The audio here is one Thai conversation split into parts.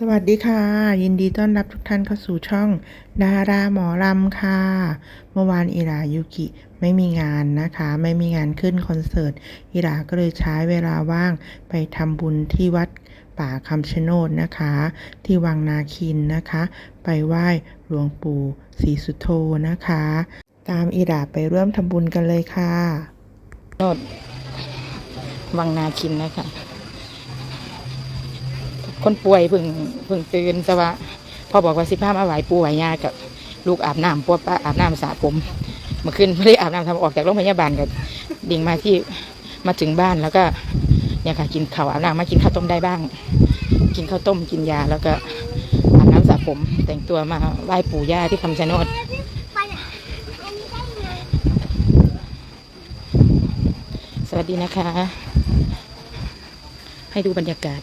สวัสดีค่ะ ยินดีต้อนรับทุกท่านเข้าสู่ช่อง ดาราหมอลำค่ะ เมื่อวานอิรายุกิไม่มีงานนะคะ ไม่มีงานขึ้นคอนเสิร์ตอิราก็เลยใช้เวลาว่างไปทำบุญที่วัดป่าคำชะโนดนะคะ ที่วังนาคินนะคะ ไปไหว้หลวงปู่ศรีสุโธนะคะ ตามอิราไปร่วมทำบุญกันเลยค่ะนดวังนาคินนะคะ คนป่วยเพิ่งเพิ่งตื่นแต่ว่าพ่อบอกว่าสิบห้ามาไหวปูไหวยากับลูกอาบน้ำพวกป้าอาบน้ำสระผมเมื่อคืนไม่ได้อาบน้ำทำออกจากโรงพยาบาลกับดิ่งมาที่มาถึงบ้านแล้วก็เนี่ยค่ะกินข้าวอาบน้ำมากินข้าวต้มได้บ้าง กินข้าวต้มกินยาแล้วก็อาบน้ำสระผม แต่งตัวมาไหว้ปู่ย่าที่คำชะโนดสวัสดีนะคะ ให้ดูบรรยากาศ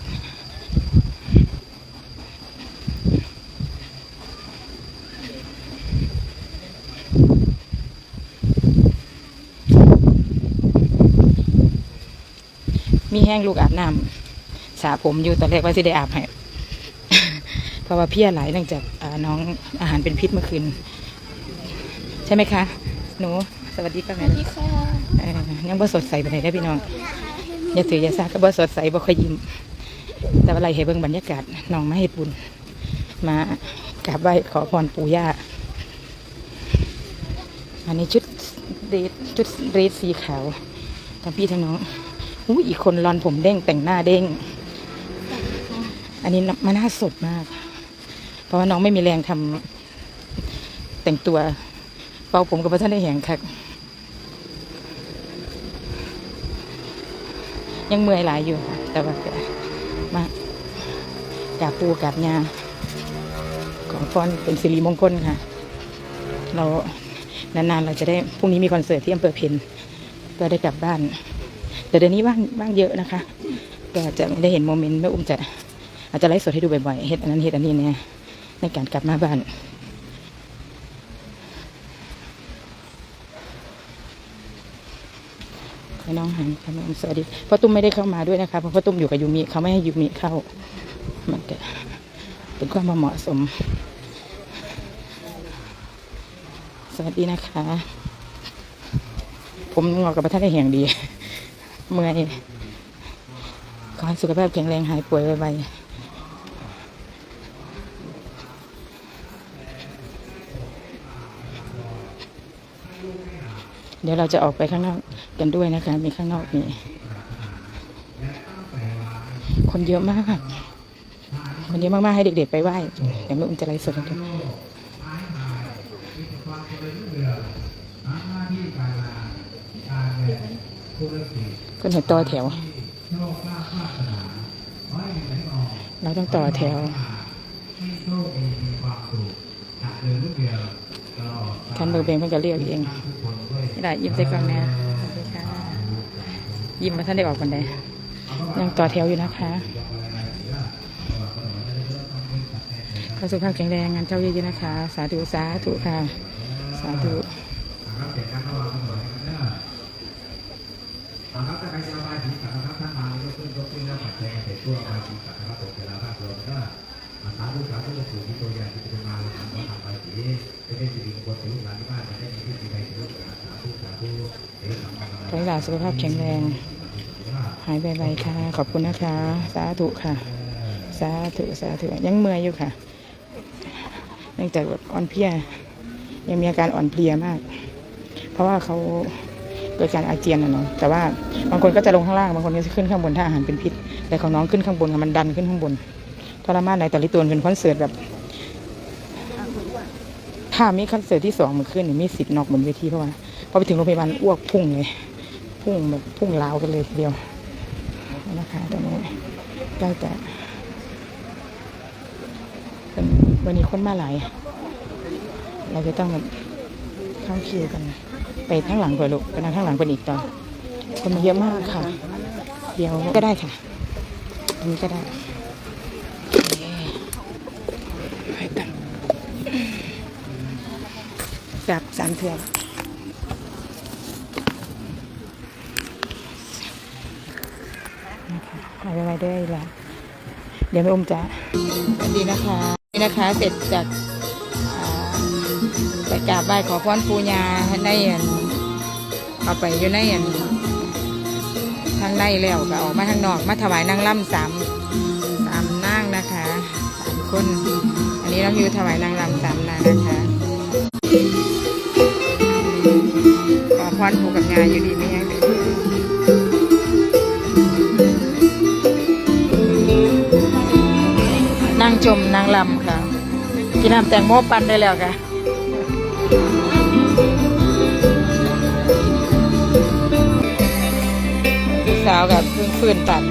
มีแห้งลูกอาบน้ำสระผมอยู่ตอนแรกว่าสิได้อาบให้เพราะว่าเพี้ยหลายเนื่องจากอ่าน้องอาหารเป็นพิษเมื่อคืน ใช่ไหมคะ หนู สวัสดีค่ะแม่ค่ะเอ่อยังบ่สดใสไปไหนได้อพี่น้องอย่าถืออย่าซาก็บ่สดใสบ่ค่อยยิ้มแต่ว่าอะไรให้เบิ่งบรรยากาศน้องมาเฮ็ดบุญ มากราบไหว้ขอพรปู่ย่าอันนี้ชุดเดรสชุดเดรสสีขาวทั้งพี่ทั้งน้อง อู้อีกคนรอนผมเด้งแต่งหน้าเด้ง อันนี้มันน่าสดมาก เพราะว่าน้องไม่มีแรงทำแต่งตัวเป่าผมกับพระท่านได้แหงคักยังเมื่อยหลายอยู่ แต่ว่ามากราบปูกราบยาของฟอนเป็นสิริมงคลค่ะ เรานานๆเราจะได้พรุ่งนี้มีคอนเสิร์ตที่อำเภอเพนก็ได้กลับบ้าน แต่เดี๋ยวนี้ว่างว่างเยอะนะคะ ก็จะไม่ได้เห็นโมเมนต์แม่อุ้มจะอาจจะไลฟ์สดให้ดูบ่อยๆเฮ็ดอันนั้นเฮ็ดอันนี้เนี่ยในการกลับมาบ้านน้องหันค่ะน้องสวัสดีพ่อตุ้มไม่ได้เข้ามาด้วยนะคะเพราะพ่อตุ้มอยู่กับยูมิเขาไม่ให้ยูมิเข้า มันก็เป็นความบ่เหมาะสม สวัสดีนะคะ ผมงอกกับพระท่านได้แห่งดี เมื่อยขอให้สุขภาพแข็งแรงหายป่วยไวๆเดี๋ยวเราจะออกไปข้างนอกกันด้วยนะคะ มีข้างนอกมีคนเยอะมาก คนเยอะมากๆให้เด็กๆไปไหว้เดี๋ยวแม่อุ้มจะไลฟ์สดให้ดูคน เห็นต่อแถว เราต้องต่อแถวคันเบอร์เบงเพิ่งจะเรียกเองนี่แหละยิ้มใส่กล้องนะสวัสดีค่ะยิ้มมาท่านได้ออกกันได้ยังต่อแถวอยู่นะคะขอสุขภาพแข็งแรงงานเจ้าเยอะๆนะคะ สาธุสาธุค่ะ สาธุาสุขภาพแข็งแรง หายไวๆค่ะ ขอบคุณนะคะ สาธุค่ะ สาธุสาธุยังเมื่อยอยู่ค่ะเนื่องจากแบบอ่อนเพลีย ยังมีอาการอ่อนเพลียมาก เพราะว่าเขาเกิดการอาเจียนนะเนาะแต่ว่าบางคนก็จะลงข้างล่างบางคนก็จะขึ้นข้างบนถ้าอาหารเป็นพิษ แต่ของน้องขึ้นข้างบนค่ะมันดันขึ้นข้างบนทรมานในตอลิตวนเป็นคอนเสิร์ตแบบถ้ามีคอนเสิร์ตที่สองมันขึ้นมีสิทธิ์นอกบนเวทีเพราะว่าพอไปถึงโรงพยาบาลอ้วกพุ่งเลย พุ่งแบบพุ่งลาวกันเลยทีเดียวนะคะตอนนี้ใกล้แต่เป็นวันนี้คนมาหลาย เราจะต้องแบบเข้าคิวกัน ไปข้างหลังก่อนลูกไปนั่งข้างหลังเป็นอีกตอนคนมาเยอะมากค่ะ เดี๋ยวก็ได้ค่ะอันนี้ก็ได้โอเคไปกันกลับสามเทือกหาย ไปไวๆด้วยล่ะดี๋ยวแม่อุ้มจะสวัสดีนะคะนี่นะคะเสร็จจากอ่าไปกราบไหว้ขอพรปูญาในอันเอาไปอยู่ในอันทางในแล้วก็ออกมาทางนอก มาถวายนางล่ำสามสามนางนะคะสามคน อันนี้น้องยูถวายนางรำสามนางนะคะขอพรผูกกับงานอยู่ดีไหม จมนางลำค่ะ กินน้ำแตงโมปั่นได้แล้วค่ะลูกสาวกับเพิ่งฟื้นปั่น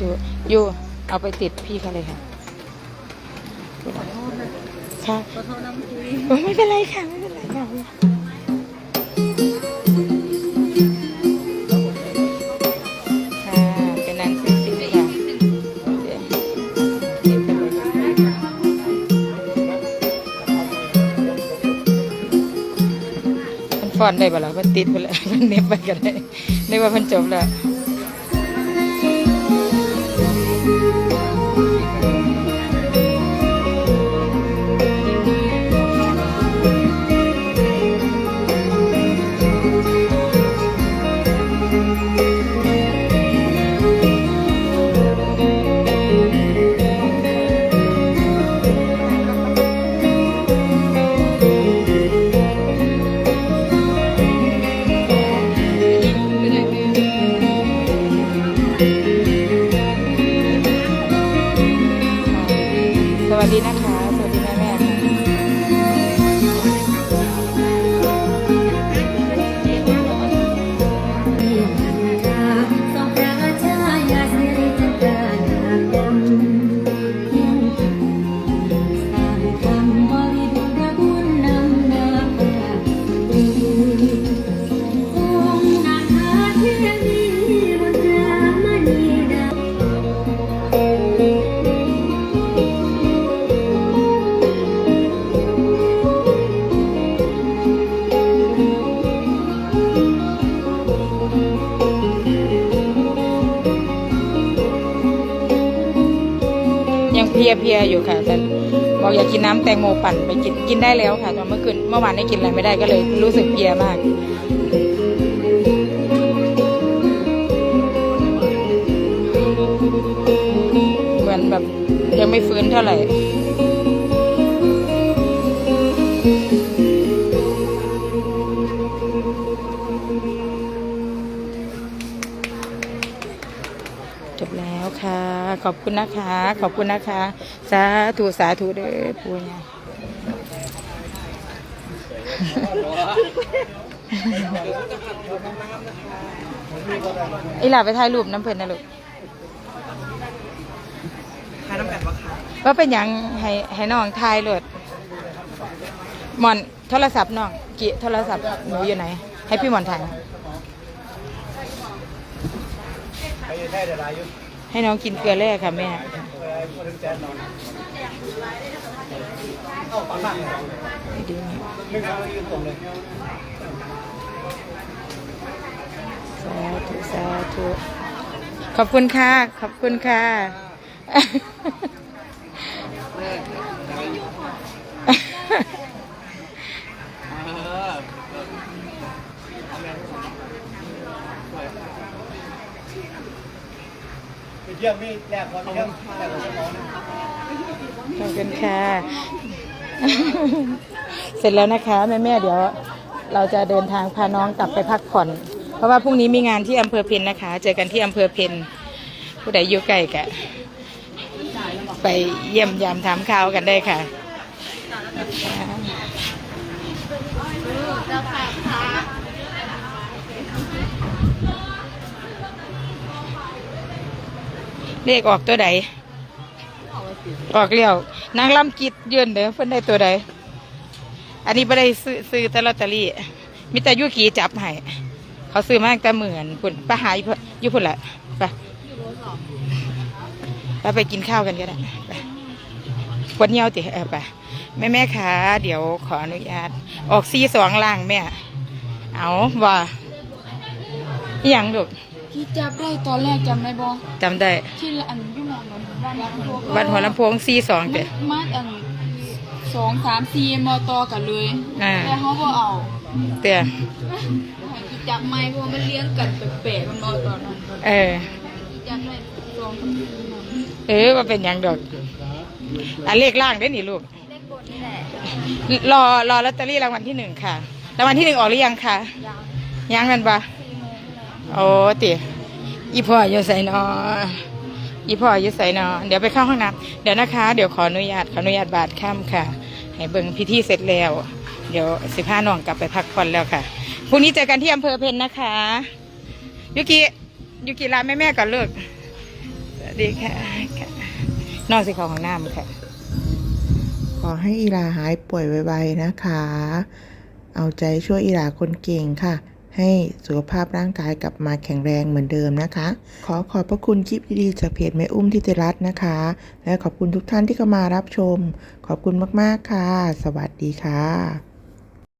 าธุอยู่เอาไปติดพี่เขาเลยค่ะค่ะไม่เป็นไรค่ะ ไม่เป็นไรค่ะค่ะเป็นนางซิซิค่ะเดี๋ยวเดี๋ยวเป็นไรมันฟอนได้บ่ล่ะมันติดไปแล้วมันเน็บไปกันได้ได้ว่ามันจบแล้ว ดีนะคะ สวัสดีแม่แม่ค่ะ ยังเพียเพียอยู่ค่ะ แต่บอกอยากกินน้ำแตงโมปั่นไปกินกินได้แล้วค่ะ ตอนเมื่อคืนเมื่อวานได้กินอะไรไม่ได้ก็เลยรู้สึกเพียมากเหมือนแบบยังไม่ฟื้นเท่าไหร่ ขอบคุณนะคะ ขอบคุณนะคะ สาธุสาธุเด้อปูญาอีหล่าไปถ่ายรูปน้ำเพลินนะลูกถ่ายน้ำกันว่าเป็นหยังให้ให้น้องถ่ายเลยหมอนโทรศัพท์น้องกี่โทรศัพท์หนูอยู่ไหน ให้พี่หมอนถ่าย ให้น้องกินเกลือแร่ค่ะแม่ดีสาธุสาธุขอบคุณค่ะ ขอบคุณค่ะ เยี่ยมนี่แรกวันเยี่ยมแรกวันจะร้อนขอบคุณค่ะ เสร็จแล้วนะคะแม่แม่เดี๋ยวเราจะเดินทางพาน้องกลับไปพักผ่อน เพราะว่าพรุ่งนี้มีงานที่อำเภอเพนนะคะ เจอกันที่อำเภอเพนผู้ใดอยู่ใกล้กะไปเยี่ยมยามถามข่าวกันได้ค่ะเเลขออกตัวใดออกเลี้ยวนางลำกิดยืนเด้อเพิ่นได้ตัวใด อันนี้ไม่ได้ซื้อซื้อแต่ลอตเตอรี่มีแต่ยุกีจับให้เขาซื้อมาตั้งแต่เหมือนพุ่นปหาอยู่พุ่นอยู่พุ่นแหละไปไปไปกินข้าวกันก็ได้ไปปวดเหี่ยวติเออไปแม่แม่ขาเดี๋ยวขออนุญาต ออกซีสองล่างแม่ เอาว่าอย่างลูก ที่จับได้ตอนแรกจำได้บ่จำได้ที่อันอยุ่หมองนั้นบ้านวัดหัววันหัวลำโพงซีสองเด้มาอันสองสามสี่มอต่อกันเลยอ่า แต่เขาบ่เอาเตี้ยให้ที่จับไม่เพราะว่ามันเลี้ยงกันแปลกๆมันมอตอนนั้นเออ ที่จับได้สองกับสี่นั่นเออว่าเป็นหยังดอกอันเลขล่างได้อนี่ลูก เลขบนนี่แหละรอรอลอตเตอรี่รางวัลที่หนึ่งค่ะ รางวัลที่หนึ่งออกหรือยังคะยังแมันปะ โอ้ติอีพ่ออยู่ใส่นออีพ่ออยู่ใส่นอเดี๋ยวไปเข้าห้องน้ำเดี๋ยวนะคะ เดี๋ยวขออนุญาตขออนุญาตบาทค่ำค่ะ ให้เบิ่งพิธีเสร็จแล้ว เดี๋ยวสิพาน้องกลับไปพักผ่อนแล้วค่ะพรุ่งนี้เจอกันที่อำเภอเพนนะคะยุกิยุกิลาแม่แม่ก่อนเลิกสวัสดีค่ะนองสิเขอของน้ำค่ะ ขอให้อีลาหายป่วยไวๆนะคะ เอาใจช่วยอีลาคนเก่งค่ะ ให้สุขภาพร่างกายกลับมาแข็งแรงเหมือนเดิมนะคะ ขอขอบพระคุณคลิปดีๆจากเพจแม่อุ้มทิติรัตน์นะคะ และขอบคุณทุกท่านที่เข้ามารับชม ขอบคุณมากๆค่ะ สวัสดีค่ะ